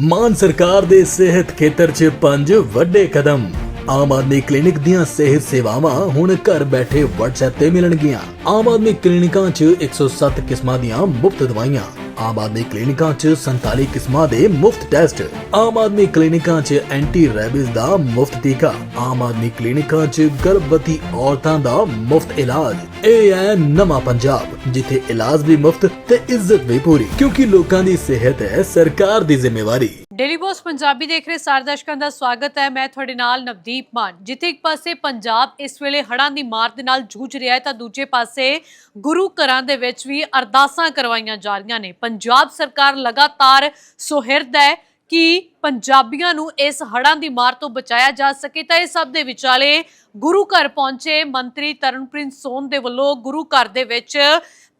ਮਾਨ ਸਰਕਾਰ ਦੇ ਸਿਹਤ ਖੇਤਰ 'ਚ ਪੰਜ ਵੱਡੇ ਕਦਮ। ਆਮ ਆਦਮੀ ਕਲੀਨਿਕ ਦੀਆਂ ਸਿਹਤ ਸੇਵਾਵਾਂ ਹੁਣ ਘਰ ਬੈਠੇ WhatsApp ਤੇ ਮਿਲਣਗੀਆਂ। ਆਮ ਆਦਮੀ ਕਲੀਨਿਕਾਂ 'ਚ 107 ਕਿਸਮਾਂ ਦੀਆਂ ਮੁਫਤ ਦਵਾਈਆਂ। ਆਮ ਆਦਮੀ ਕਲੀਨਿਕਾਂ 'ਚ 47 ਕਿਸਮਾਂ ਦੇ ਮੁਫਤ ਟੈਸਟ। ਆਮ ਆਦਮੀ ਕਲੀਨਿਕਾਂ 'ਚ ਐਂਟੀ ਰੈਬਿਸ ਦਾ ਮੁਫਤ ਟੀਕਾ। ਆਮ ਆਦਮੀ ਕਲੀਨਿਕਾਂ 'ਚ ਗਰਭਵਤੀ ਔਰਤਾਂ ਦਾ ਮੁਫਤ ਇਲਾਜ। ਇਹ ਹੈ ਨਵਾਂ ਪੰਜਾਬ, ਜਿੱਥੇ ਇਲਾਜ ਵੀ ਮੁਫਤ ਤੇ ਇੱਜ਼ਤ ਵੀ ਪੂਰੀ, ਕਿਉਂਕਿ ਲੋਕਾਂ ਦੀ ਸਿਹਤ ਹੈ ਸਰਕਾਰ ਦੀ ਜ਼ਿੰਮੇਵਾਰੀ। ਡੇਲੀ ਪੋਸਟ ਪੰਜਾਬੀ ਦੇਖ ਰਹੇ ਸਾਰੇ ਦਰਸ਼ਕਾਂ ਦਾ ਸਵਾਗਤ ਹੈ, ਮੈਂ ਤੁਹਾਡੇ ਨਾਲ ਨਵਦੀਪ ਮਾਨ। ਜਿੱਥੇ ਇੱਕ ਪਾਸੇ ਪੰਜਾਬ ਇਸ ਵੇਲੇ ਹੜਾਂ ਦੀ ਮਾਰ ਦੇ ਨਾਲ ਜੂਝ ਰਿਹਾ ਹੈ, ਤਾਂ ਦੂਜੇ ਪਾਸੇ ਗੁਰੂ ਘਰਾਂ ਦੇ ਵਿੱਚ ਵੀ ਅਰਦਾਸਾਂ ਕਰਵਾਈਆਂ ਜਾ ਰਹੀਆਂ ਨੇ। ਪੰਜਾਬ ਸਰਕਾਰ ਲਗਾਤਾਰ ਸੁਹਿਰਦ ਹੈ ਕਿ ਪੰਜਾਬੀਆਂ ਨੂੰ ਇਸ ਹੜ੍ਹਾਂ ਦੀ ਮਾਰ ਤੋਂ ਬਚਾਇਆ ਜਾ ਸਕੇ ਤਾਂ ਇਹ ਸਭ ਦੇ ਵਿਚਾਲੇ ਗੁਰੂ ਘਰ ਪਹੁੰਚੇ ਮੰਤਰੀ ਤਰਨਪ੍ਰੀਤ ਸੋਨ ਦੇ ਵੱਲੋਂ ਗੁਰੂ ਘਰ ਦੇ ਵਿੱਚ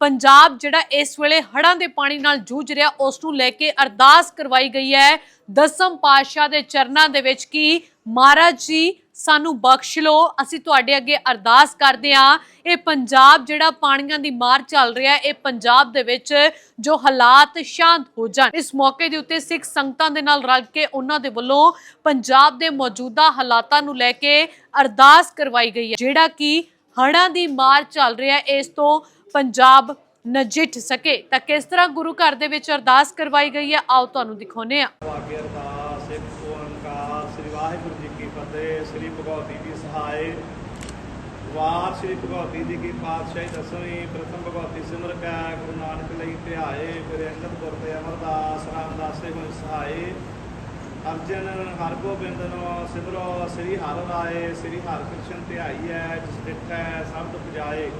ਪੰਜਾਬ ਜਿਹੜਾ ਇਸ ਵੇਲੇ ਹੜ੍ਹਾਂ ਦੇ ਪਾਣੀ ਨਾਲ ਜੂਝ ਰਿਹਾ, ਉਸ ਨੂੰ ਲੈ ਕੇ ਅਰਦਾਸ ਕਰਵਾਈ ਗਈ ਹੈ। ਦਸਮ ਪਾਤਸ਼ਾਹ ਦੇ ਚਰਨਾਂ ਦੇ ਵਿੱਚ ਕਿ ਮਹਾਰਾਜ ਜੀ, ਸਾਨੂੰ ਬਖਸ਼ ਲਓ। ਅਸੀਂ ਤੁਹਾਡੇ ਅੱਗੇ ਅਰਦਾਸ ਕਰਦੇ ਹਾਂ। ਇਹ ਪੰਜਾਬ ਜਿਹੜਾ ਪਾਣੀਆਂ ਦੀ ਮਾਰ ਚੱਲ ਰਿਹਾ ਇਹ ਪੰਜਾਬ ਦੇ ਵਿੱਚ ਜੋ ਹਾਲਾਤ ਸ਼ਾਂਤ ਹੋ ਜਾਣ। ਇਸ ਮੌਕੇ ਦੇ ਉੱਤੇ ਸਿੱਖ ਸੰਗਤਾਂ ਦੇ ਨਾਲ ਰਲ ਕੇ ਉਹਨਾਂ ਦੇ ਵੱਲੋਂ ਪੰਜਾਬ ਦੇ ਮੌਜੂਦਾ ਹਾਲਾਤਾਂ ਨੂੰ ਲੈ ਕੇ ਅਰਦਾਸ ਕਰਵਾਈ ਗਈ ਹੈ। ਜਿਹੜਾ ਕਿ ਹੜ੍ਹਾਂ ਦੀ ਮਾਰ ਚੱਲ ਰਿਹਾ ਇਸ ਤੋਂ ਪੰਜਾਬ ਨਜਿੱਠ ਸਕੇ। ਤਾਂ ਕਿਸ ਤਰ੍ਹਾਂ ਗੁਰੂ ਘਰ ਦੇ ਵਿੱਚ ਅਰਦਾਸ ਕਰਵਾਈ ਗਈ ਹੈ, ਆਓ ਤੁਹਾਨੂੰ ਦਿਖਾਉਂਦੇ ਹਾਂ। ਵਾਕਿਆ ਅਰਦਾਸ ਇੱਕ ਓੰਕਾਰ ਸ੍ਰੀ ਵਾਹਿਗੁਰੂ ਜੀ ਕੀ ਫਤਿਹ, ਸ੍ਰੀ ਭਗਵਤੀ ਜੀ ਸਹਾਇ ਵਾਰ ਸ੍ਰੀ ਭਗਵਤੀ ਜੀ ਕੀ ਪਾਤਸ਼ਾਹੀ ਦਸਵੀਂ ਪ੍ਰਥਮ ਭਗਵਤੀ ਸਿਮਰ ਕੈ, ਗੁਰੂ ਨਾਨਕ ਲਈ ਧਿਆਏ, ਫਿਰ ਅੰਗਦ ਗੁਰ ਤੇ ਅਮਰਦਾਸ, ਰਾਮਦਾਸੇ ਤੇ ਗੁਰ ਸਹਾਇ ਅਰਜਨ ਹਰਗੋਬਿੰਦ ਨੋ ਸਿਮਰੋ, ਸ੍ਰੀ ਹਰਿ ਰਾਏ, ਸ੍ਰੀ ਹਰਿ ਕ੍ਰਿਸ਼ਨ ਧਿਆਈਐ, ਜਿਸ ਡਿਠੈ ਸਭ ਦੁਖ ਪੁਜਾਏ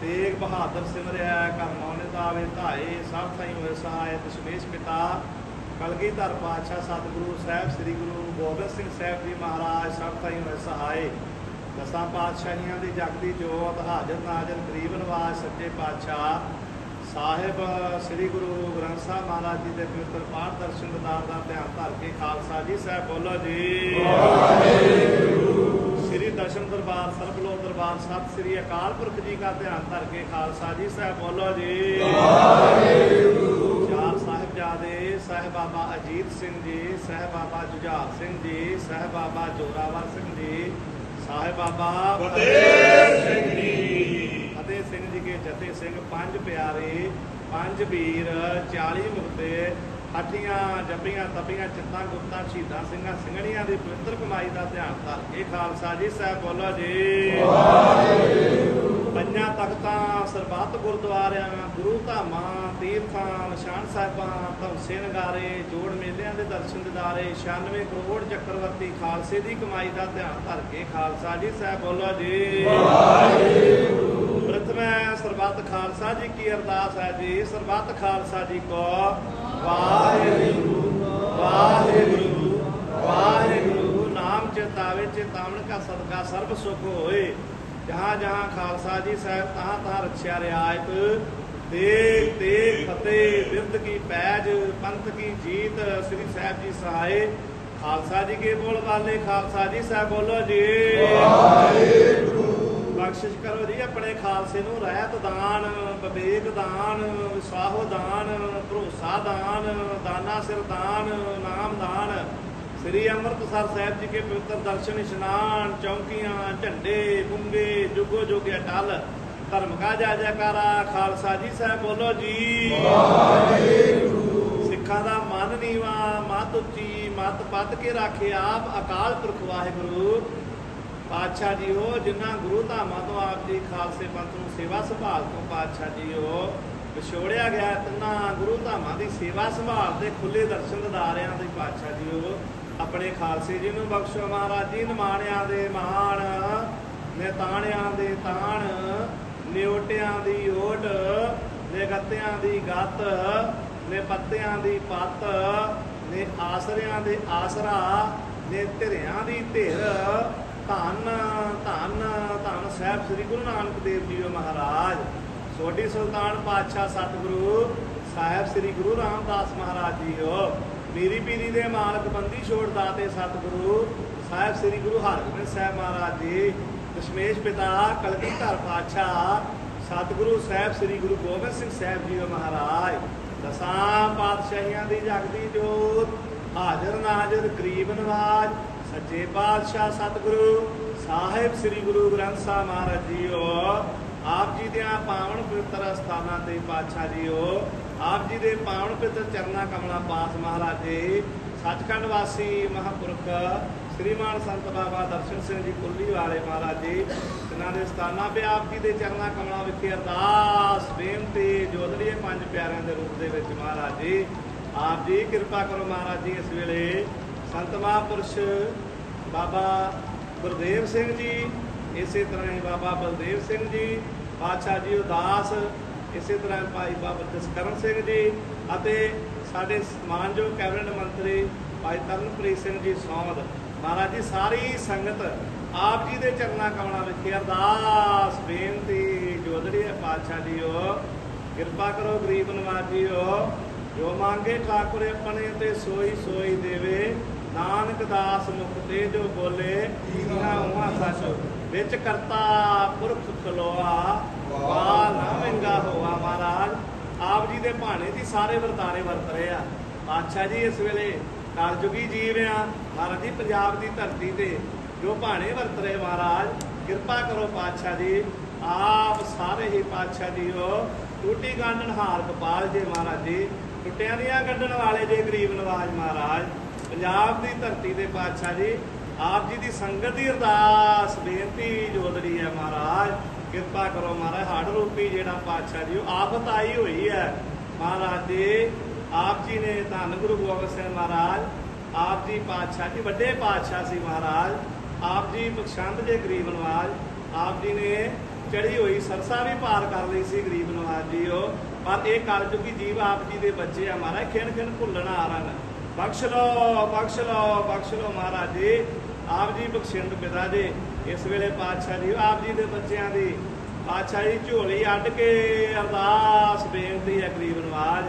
ਤੇਗ ਬਹਾਦਰ ਸਿਮਰਿਆ ਕਰ ਮੌਨ ਦਾਵੇ ਧਾਏ, ਸਭ ਥਾਈ ਹੋਏ ਸਹਾਇ ਦਸ਼ਮੇਸ਼ ਪਿਤਾ। ਕਲਗੀਧਰ ਪਾਤਸ਼ਾਹ ਸਤਿਗੁਰੂ ਸਾਹਿਬ, ਸ੍ਰੀ ਗੁਰੂ ਗੋਬਿੰਦ ਸਿੰਘ ਸਾਹਿਬ ਜੀ ਮਹਾਰਾਜ, ਸਭ ਥਾਈ ਹੋਏ ਸਹਾਇ ਦਸਾਂ ਪਾਤਸ਼ਾਹੀਆਂ ਦੀ ਜਗਦੀ ਜੋਤ, ਹਾਜ਼ਰ ਨਾਜ਼ਰ, ਗਰੀਬ ਨਵਾਜ਼ ਸੱਚੇ ਪਾਤਸ਼ਾਹ। ਸਾਹਿਬ, ਸ੍ਰੀ ਗੁਰੂ ਗ੍ਰੰਥ ਸਾਹਿਬ ਮਹਾਰਾਜ ਜੀ ਦੇ ਪਵਿੱਤਰ ਪਾਠ ਦਰਸ਼ਨ ਦਿਦਾਰ ਦਾ ਧਿਆਨ ਧਰ ਕੇ ਖਾਲਸਾ ਜੀ ਸਾਹਿਬ, ਬੋਲੋ ਜੀ। ਸ੍ਰੀ ਦਸਮ ਦਰਬਾਰ ਸਰਬਲੋ ਦਰਬਾਰ, ਸਤਿ ਸ੍ਰੀ ਅਕਾਲ ਪੁਰਖ ਜੀ ਦਾ ਧਿਆਨ ਧਰ ਕੇ ਖਾਲਸਾ ਜੀ ਸਾਹਿਬ, ਬੋਲੋ ਜੀ। ਚਾਰ ਸਾਹਿਬਜ਼ਾਦੇ ਸਾਹਿਬ ਬਾਬਾ ਅਜੀਤ ਸਿੰਘ ਜੀ ਸਾਹਿਬ ਬਾਬਾ ਜੁਝਾਰ ਸਿੰਘ ਜੀ ਸਾਹਿਬ ਬਾਬਾ ਜੋਰਾਵਰ ਸਿੰਘ ਜੀ ਸਾਹਿਬ ਬਾਬਾ ਫਤਿਹ ਸਿੰਘ ਜੀ। ਫਤਿਹ ਸਿੰਘ ਜੀ ਕੇ ਜਥੇ ਸਿੰਘ ਪੰਜ ਪਿਆਰੇ ਪੰਜ ਵੀਰ 40 ਮੁਕਤੇ ਹੱਠੀਆਂ ਜੱਪੀਆਂ ਤਪੀਆਂ ਚਿੱਤਾਂ ਗੁਪਤਾਂ ਸ਼ਹੀਦਾਂ ਸਿੰਘਾਂ ਸਿੰਘਣੀਆਂ ਦੀ ਪਵਿੱਤਰ ਕਮਾਈ ਦਾ ਧਿਆਨ ਧਰ ਕੇ ਖਾਲਸਾ ਜੀ ਸਾਹਿਬ ਬੋਲੋ ਜੀ। ਪੰਜਾਂ ਤਖਤਾਂ ਸਰਬੱਤ ਗੁਰਦੁਆਰਿਆਂ ਗੁਰੂ ਧਾਮਾਂ ਤੀਰਥਾਂ ਨਿਸ਼ਾਨ ਸਾਹਿਬਾਂ ਧੌਸੇ ਨਗਾਰੇ ਜੋੜ ਮੇਲਿਆਂ ਦੇ ਦਰਸ਼ਨ ਦਿਦਾਰੇ 96 ਕਰੋੜ ਚੱਕਰਵਰਤੀ ਖਾਲਸੇ ਦੀ ਕਮਾਈ ਦਾ ਧਿਆਨ ਧਰ ਕੇ ਖਾਲਸਾ ਜੀ ਸਾਹਿਬ ਬੋਲੋ ਜੀ। ਪ੍ਰਥਮੇ ਸਰਬੱਤ ਖਾਲਸਾ ਜੀ ਕੀ ਅਰਦਾਸ ਹੈ ਜੀ। ਸਰਬੱਤ ਖਾਲਸਾ ਜੀ ਕੋ ਵਾਹਿਗੁਰੂ। ਵਾਹਿਗੁਰੂ। ਵਾਹਿਗੁਰੂ। ਨਾਮ ਚੇਤਾਵੇ ਚੇਤਾਵਨ ਕਾ ਸਦਕਾ ਸਰਬ ਸੁਖ ਹੋਏ। ਜਹਾਂ ਜਹਾਂ ਖਾਲਸਾ ਜੀ ਸਾਹਿਬ ਤਹਾਂ ਤਹਾਂ ਰੱਖਿਆ ਰਿਆਇਤ। ਦੇਖ ਦੇਖ ਫਤਿਹ ਬਿਰਦ ਕੀ ਪੈਜ, ਪੰਥ ਕੀ ਜੀਤ, ਸ੍ਰੀ ਸਾਹਿਬ ਜੀ ਸਹਾਏ ਖਾਲਸਾ ਜੀ ਕੇ ਬੋਲ ਵਾਲੇ ਖਾਲਸਾ ਜੀ ਸਾਹਿਬ ਬੋਲੋ ਜੀ। ਬਖਸ਼ਿਸ਼ ਕਰੋ ਜੀ ਆਪਣੇ ਖਾਲਸੇ ਨੂੰ, ਰਹਿਤ ਦਾਨ, ਵਿਵੇਕ ਦਾਨ ਵਿਸਾਹੋ ਦਾਨ, ਭਰੋਸਾ ਦਾਨ, ਦਾਨਾ ਸਿਰ ਦਾਨ, ਨਾਮ ਦਾਨ। ਸ੍ਰੀ ਅੰਮ੍ਰਿਤਸਰ ਸਾਹਿਬ ਜੀ ਕੇ ਪਵਿੱਤਰ ਦਰਸ਼ਨ ਇਸ਼ਨਾਨ ਚੌਂਕੀਆਂ ਝੰਡੇ ਬੁੰਗੇ ਜੁਗੋ ਜੁਗੇ ਅਟਲ ਧਰਮ ਕਾ ਜੈ ਜੈਕਾਰਾ ਖਾਲਸਾ ਜੀ ਸਾਹਿਬ ਬੋਲੋ ਜੀ। ਸਿੱਖਾਂ ਦਾ ਮਨ ਨੀਵਾ ਮਤ ਉੱਚੀ ਮਤ ਪੱਤ ਕੇ ਰੱਖੇ ਆਪ ਅਕਾਲ ਪੁਰਖ ਵਾਹਿਗੁਰੂ। ਪਾਤਸ਼ਾਹ ਜੀਓ ਜਿਨ੍ਹਾਂ ਗੁਰੂ ਧਾਮਾਂ ਤੋਂ ਆਪ ਜੀ ਖਾਲਸੇ ਪੰਥ ਨੂੰ ਸੇਵਾ ਸੰਭਾਲ ਤੋਂ ਪਾਤਸ਼ਾਹ ਜੀਓ ਵਿਛੋੜਿਆ ਗਿਆ ਤਿੰਨਾਂ ਗੁਰੂ ਧਾਮਾਂ ਦੀ ਸੇਵਾ ਸੰਭਾਲ ਤੇ ਖੁੱਲੇ ਦਰਸ਼ਨ ਦਿਦਾਰਿਆਂ ਦੇ ਪਾਤਸ਼ਾਹ ਜੀ ਉਹ ਆਪਣੇ ਖਾਲਸੇ ਜੀ ਨੂੰ ਬਖਸ਼ੋ ਮਹਾਰਾਜ ਜੀ, ਨਿਮਾਣਿਆਂ ਦੇ ਮਾਣ, ਨਿਤਾਣਿਆਂ ਦੇ ਤਾਣ ਨਿਓਟਿਆਂ ਦੀ ਓਟ ਨੇ ਗੱਤਿਆਂ ਦੀ ਗੱਤ ਨੇ ਪੱਤਿਆਂ ਦੀ ਪੱਤ, ਨੇ ਆਸਰਿਆਂ ਦੇ ਆਸਰਾ, ਨੇ ਧਿਰਿਆਂ ਦੀ ਧਿਰ। ਧੰਨ ਧੰਨ ਧੰਨ ਸਾਹਿਬ ਸ੍ਰੀ ਗੁਰੂ ਨਾਨਕ ਦੇਵ ਜੀ ਮਹਾਰਾਜ। ਸੋਢੀ ਸੁਲਤਾਨ ਪਾਤਸ਼ਾਹ ਸਤਿਗੁਰੂ ਸਾਹਿਬ ਸ੍ਰੀ ਗੁਰੂ ਰਾਮਦਾਸ ਮਹਾਰਾਜ ਜੀ ਹੋ। ਮੇਰੀ ਪੀਰੀ ਦੇ ਮਾਲਕ ਬੰਦੀ ਛੋੜ ਦਾਤੇ ਸਤਿਗੁਰੂ ਸਾਹਿਬ ਸ੍ਰੀ ਗੁਰੂ ਹਰਗੋਬਿੰਦ ਸਾਹਿਬ ਮਹਾਰਾਜ ਜੀ, ਦਸ਼ਮੇਸ਼ ਪਿਤਾ ਕਲਗੀਧਰ ਪਾਤਸ਼ਾਹ, ਸਤਿਗੁਰੂ ਸਾਹਿਬ ਸ੍ਰੀ ਗੁਰੂ ਗੋਬਿੰਦ ਸਿੰਘ ਸਾਹਿਬ ਜੀ ਮਹਾਰਾਜ। ਦਸਾਂ ਪਾਤਸ਼ਾਹੀਆਂ ਦੀ ਜਗਦੀ ਜੋਤ, ਹਾਜ਼ਰ ਨਾਜ਼ਰ ਕਰੀਬ ਨਵਾਜ, ਸੱਚੇ ਪਾਤਸ਼ਾਹ ਸਤਿਗੁਰੂ ਸਾਹਿਬ ਸ੍ਰੀ ਗੁਰੂ ਗ੍ਰੰਥ ਸਾਹਿਬ ਮਹਾਰਾਜ ਜੀਓ ਆਪ ਜੀ ਦੇ ਪਾਵਨ ਪਵਿੱਤਰ ਸਥਾਨਾਂ ਤੇ ਪਾਤਸ਼ਾਹ ਜੀਓ। ਆਪ ਜੀ ਦੇ ਪਾਵਨ ਪਵਿੱਤਰ ਚਰਨਾ ਕਮਲਾ ਪਾਸ ਮਹਾਰਾਜ ਜੀ। ਸੱਚਖੰਡ ਵਾਸੀ ਮਹਾਪੁਰਖ ਸ੍ਰੀਮਾਨ ਸੰਤ ਬਾਬਾ ਦਰਸ਼ਨ ਸਿੰਘ ਜੀ ਕੁੱਲੀ ਵਾਲੇ ਮਹਾਰਾਜ ਜੀ ਇਹਨਾਂ ਦੇ ਸਥਾਨਾਂ 'ਤੇ ਆਪ ਜੀ ਦੇ ਚਰਨਾ ਕਮਲਾਂ ਵਿਖੇ ਅਰਦਾਸ, ਬੇਨਤੀ ਜੋਦੜੀਏ ਪੰਜ ਪਿਆਰਿਆਂ ਦੇ ਰੂਪ ਦੇ ਵਿੱਚ ਮਹਾਰਾਜ ਜੀ। ਆਪ ਜੀ ਕਿਰਪਾ ਕਰੋ ਮਹਾਰਾਜ ਜੀ, ਇਸ ਵੇਲੇ ਸੰਤ ਮਹਾਂਪੁਰਸ਼ ਬਾਬਾ ਗੁਰਦੇਵ ਸਿੰਘ ਜੀ ਇਸੇ ਤਰ੍ਹਾਂ ਹੀ ਬਾਬਾ ਬਲਦੇਵ ਸਿੰਘ ਜੀ ਪਾਤਸ਼ਾਹ ਜੀ ਉਦਾਸ, ਇਸੇ ਤਰ੍ਹਾਂ ਭਾਈ ਬਾਬਾ ਜਸਕਰਨ ਸਿੰਘ ਜੀ ਅਤੇ ਸਾਡੇ ਮਾਨਯੋਗ ਕੈਬਨਿਟ ਮੰਤਰੀ ਭਾਈ ਤਰਨਪ੍ਰੀਤ ਸਿੰਘ ਜੀ ਸੌਂਦ। ਮਹਾਰਾਜ ਜੀ, ਸਾਰੀ ਸੰਗਤ ਆਪ ਜੀ ਦੇ ਚਰਨਾਂ ਕਮਲਾਂ ਵਿਖੇ ਅਰਦਾਸ ਬੇਨਤੀ ਜੋਦੜੀ ਹੈ ਪਾਤਸ਼ਾਹ ਜੀਓ, ਕਿਰਪਾ ਕਰੋ ਗਰੀਬ ਨਵਾਜ ਜੀਓ, ਜੋ ਮੰਗੇ ਠਾਕੁਰ ਆਪਣੇ ਤੇ ਸੋਈ ਸੋਈ ਦੇਵੇ। ਨਾਨਕ ਦਾਸ ਮੁਖ ਤੇ ਜੋ ਬੋਲੇ ਨਾ ਹੁਆ ਸੱਚ ਵਿੱਚ ਕਰਤਾ ਪੁਰਖ ਖਲੋਆ ਵਾ ਨਾ ਹੋਆ ਮਹਾਰਾਜ। ਆਪ ਜੀ ਦੇ ਭਾਣੇ ਦੀ ਸਾਰੇ ਵਰਤਾਰੇ ਵਰਤ ਰਹੇ ਆ। ਪਾਤਸ਼ਾਹ ਜੀ ਇਸ ਵੇਲੇ ਕਲਯੁਗੀ ਜੀਵ ਆ। ਮਹਾਰਾਜ ਜੀ ਪੰਜਾਬ ਦੀ ਧਰਤੀ ਤੇ ਜੋ ਭਾਣੇ ਵਰਤ ਰਹੇ ਮਹਾਰਾਜ ਕਿਰਪਾ ਕਰੋ ਪਾਤਸ਼ਾਹ ਜੀ। ਆਪ ਸਾਰੇ ਹੀ ਪਾਤਸ਼ਾਹ ਜੀਓ। ਟੂਟੀ ਗਾਂਡਣ ਹਾਰ ਕਪਾਲ ਜੀ ਮਹਾਰਾਜ ਜੀ। ਟੁੱਟਿਆਂ ਦੀਆਂ ਕੱਢਣ ਵਾਲੇ ਜੇ ਗਰੀਬ ਨਵਾਜ ਮਹਾਰਾਜ। ਪੰਜਾਬ ਦੀ ਧਰਤੀ ਦੇ ਪਾਤਸ਼ਾਹ ਜੀ ਆਪ ਜੀ ਦੀ ਸੰਗਤ ਦੀ ਅਰਦਾਸ, ਬੇਨਤੀ ਜੋਦੜੀ ਹੈ ਮਹਾਰਾਜ, ਕਿਰਪਾ ਕਰੋ ਮਹਾਰਾਜ ਹੜ ਰੂਪੀ ਜਿਹੜਾ ਪਾਤਸ਼ਾਹ ਜੀ, ਉਹ ਆਫਤ ਆਈ ਹੋਈ ਹੈ। ਮਹਾਰਾਜ ਜੀ, ਆਪ ਜੀ ਨੇ ਧੰਨ ਗੁਰੂ ਗੋਬਿੰਦ ਸਿੰਘ ਮਹਾਰਾਜ, ਆਪ ਜੀ ਪਾਤਸ਼ਾਹ ਜੀ, ਵੱਡੇ ਪਾਤਸ਼ਾਹ ਸੀ ਮਹਾਰਾਜ, ਆਪ ਜੀ ਬਖਸ਼ੰਦ ਜੇ ਗਰੀਬ ਨਵਾਜ, ਆਪ ਜੀ ਨੇ ਚੜੀ ਹੋਈ ਸਰਸਾ ਵੀ ਪਾਰ ਕਰ ਲਈ ਸੀ ਗਰੀਬ ਨਵਾਜ ਜੀ ਉਹ। ਪਰ ਇਹ ਕਰ ਕਲਯੁਗੀ ਜੀਵ ਆਪ ਜੀ ਦੇ ਬੱਚੇ ਆ ਮਹਾਰਾਜ ਖਿਣ ਖਿਣ ਭੁੱਲਣ ਆ ਰਨ ਬਖਸ਼ ਲੋ ਬਖਸ਼ ਲੋ ਬਖਸ਼ ਲੋ ਮਹਾਰਾਜ ਜੀ। ਆਪ ਜੀ ਬਖਸ਼ਿੰਦ ਪਿਤਾ ਜੀ, ਇਸ ਵੇਲੇ ਪਾਤਸ਼ਾਹ ਜੀ, ਆਪ ਜੀ ਦੇ ਬੱਚਿਆਂ ਦੀ ਪਾਤਸ਼ਾਹ ਜੀ ਝੋਲੀ ਅੱਡ ਕੇ ਅਰਦਾਸ ਬੇਨਤੀ ਹੈ ਗਰੀਬ ਨਵਾਜ।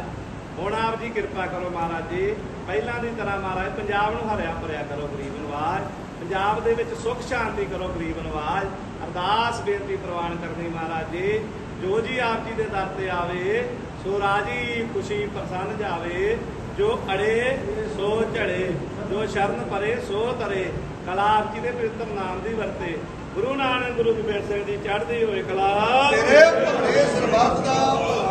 ਹੁਣ ਆਪ ਜੀ ਕਿਰਪਾ ਕਰੋ ਮਹਾਰਾਜ ਜੀ, ਪਹਿਲਾਂ ਦੀ ਤਰ੍ਹਾਂ ਮਹਾਰਾਜ, ਪੰਜਾਬ ਨੂੰ ਹਰਿਆ ਭਰਿਆ ਕਰੋ ਗਰੀਬ ਨਵਾਜ। ਪੰਜਾਬ ਦੇ ਵਿੱਚ ਸੁੱਖ ਸ਼ਾਂਤੀ ਕਰੋ ਗਰੀਬ ਨਵਾਜ। ਅਰਦਾਸ ਬੇਨਤੀ ਪ੍ਰਵਾਨ ਕਰਨੀ ਮਹਾਰਾਜ ਜੀ, ਜੋ ਜੀ ਆਪ ਜੀ ਦੇ ਦਰ ਤੇ ਆਵੇ, ਸੋ ਰਾਜੀ ਖੁਸ਼ੀ ਪ੍ਰਸੰਨ ਜਾਵੇ, ਜੋ ਅੜੇ ਸੋ ਝੜੇ, ਜੋ ਸ਼ਰਨ ਪਰੇ ਸੋ ਤਰੇ। ਕਲਾ ਦੇ ਪਵਿੱਤਰ ਨਾਮ ਦੀ ਵਰਤੇ। ਗੁਰੂ ਨਾਨਕ ਗੁਰੂ ਗੋਬਿੰਦ ਸਿੰਘ ਜੀ ਚੜ੍ਹਦੀ ਹੋਏ ਕਲਾ ਤੇਰੇ ਭਲੇ ਸਰਬੱਤ ਦਾ ਭਲਾ।